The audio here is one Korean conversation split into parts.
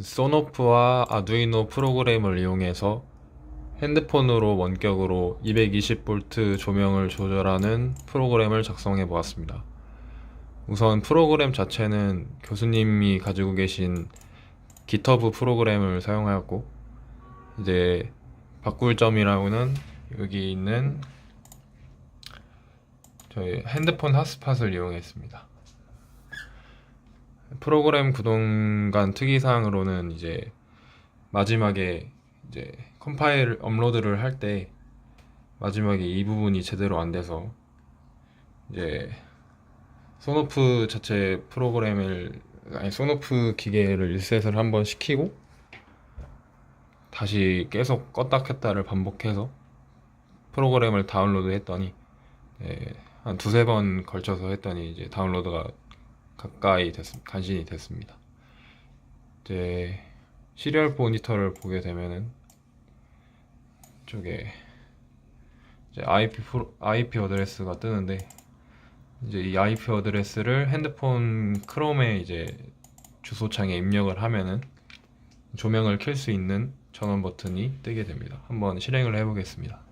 소노프와 아두이노 프로그램을 이용해서 핸드폰으로 원격으로 220V 조명을 조절하는 프로그램을 작성해 보았습니다. 우선 프로그램 자체는 교수님이 가지고 계신 기터브 프로그램을 사용하였고 이제 바꿀 점이라고는 여기 있는 저희 핸드폰 핫스팟을 이용했습니다. 프로그램 구동간 특이사항으로는 이제 마지막에 이제 컴파일 업로드를 할 때 마지막에 이 부분이 제대로 안 돼서 이제 소노프 자체 프로그램을 아니 소노프 기계를 리셋을 한번 시키고 다시 계속 껐다 켰다를 반복해서 프로그램을 다운로드 했더니 예, 한 두세 번 걸쳐서 했더니 이제 다운로드가 가까이 됐, 간신히 됐습니다. 이제 시리얼 모니터를 보게 되면은 쪽에 이제 IP 프로, IP 어드레스가 뜨는데 이제 이 IP 어드레스를 핸드폰 크롬에 이제 주소창에 입력을 하면은 조명을 켤 수 있는 전원 버튼이 뜨게 됩니다. 한번 실행을 해보겠습니다.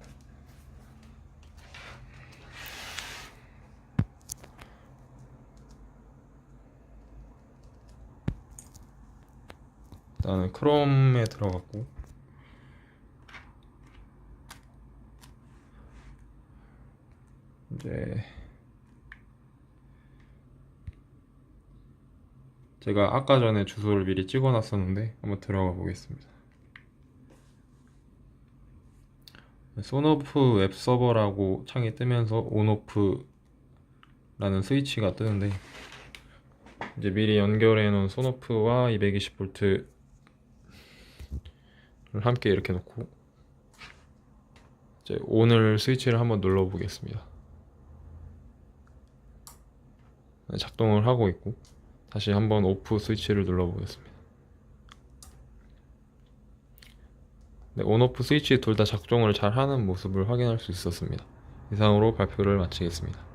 일단은 크롬에 들어갔고 이제 제가 아까 전에 주소를 미리 찍어 놨었는데 한번 들어가 보겠습니다. 소노프 웹 서버라고 창이 뜨면서 온오프라는 스위치가 뜨는데 이제 미리 연결해 놓은 소노프와 220V를 함께 이렇게 놓고 이제 온을 스위치를 한번 눌러 보겠습니다. 네, 작동을 하고 있고 다시 한번 오프 스위치를 눌러 보겠습니다. 네, 온오프 스위치 둘 다 작동을 잘 하는 모습을 확인할 수 있었습니다. 이상으로 발표를 마치겠습니다.